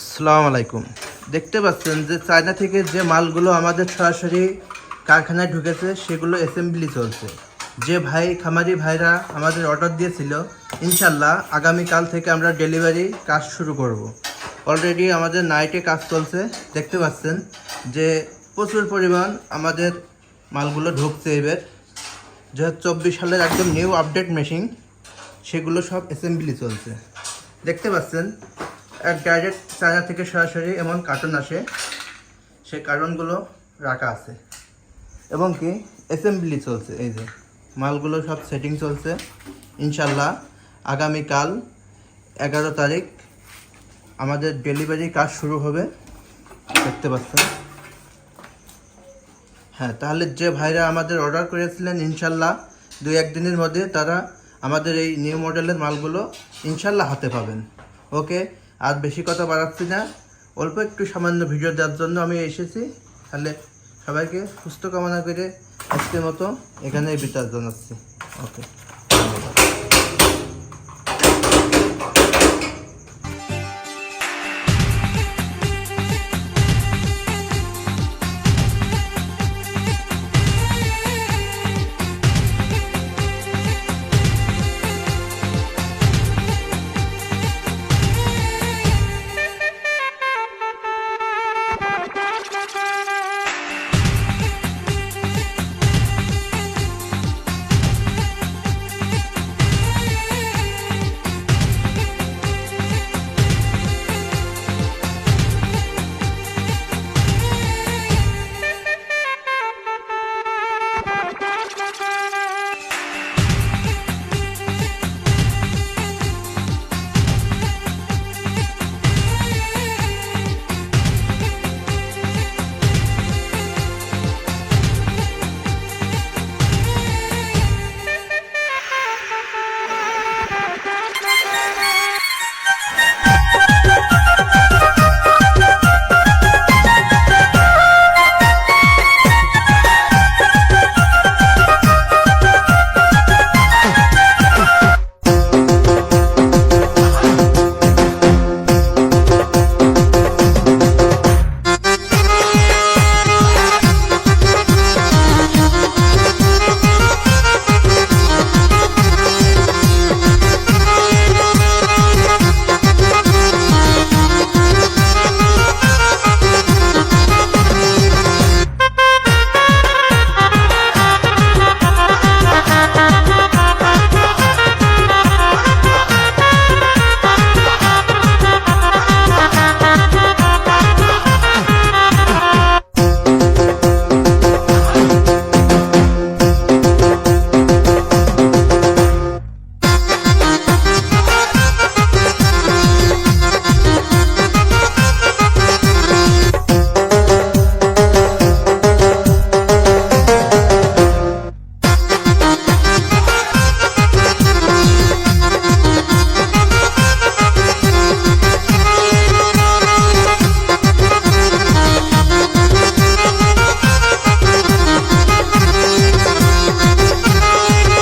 আসসালামু আলাইকুম। দেখতে পাচ্ছেন যে চায়না থেকে যে মালগুলো আমাদের সরাসরি কারখানায় ঢুকেছে, সেগুলো অ্যাসেম্বলি চলছে। যে ভাই, খামারি ভাইরা আমাদের অর্ডার দিয়েছিল ইনশাল্লাহ আগামীকাল থেকে আমরা ডেলিভারি কাজ শুরু করব। অলরেডি আমাদের নাইটে কাজ চলছে। দেখতে পাচ্ছেন যে প্রচুর পরিমাণ আমাদের মালগুলো ঢুকছে এবার। দু চব্বিশ সালের একদম নিউ আপডেট মেশিন সেগুলো সব অ্যাসেম্বলি চলছে। দেখতে পাচ্ছেন এক ডাইরেক্ট চায়না থেকে সরাসরি এমন কার্টুন আসে। সেই কার্টুনগুলো রাখা আছে। এবং কি অ্যাসেম্বলি চলছে, এই যে। মালগুলো সব সেটিং চলছে। ইনশাল্লাহ আগামীকাল এগারো তারিখ আমাদের ডেলিভারি কাজ শুরু হবে। দেখতে পাচ্ছেন? হ্যাঁ তাহলে যে ভাইরা আমাদের অর্ডার করেছিলেন ইনশাল্লাহ দুই একদিনের মধ্যে তারা আমাদের এই নিউ মডেলের মালগুলো ইনশাল্লাহ হাতে পাবেন। ওকে আর বেশি কথা বাড়াচ্ছি না। অল্প একটু সামান্য ভিডিও দেওয়ার জন্য আমি এসেছি। তাহলে সবাইকে সুস্থ কামনা করে আজকের মতো এখানেই বিচার জানাচ্ছি। ওকে।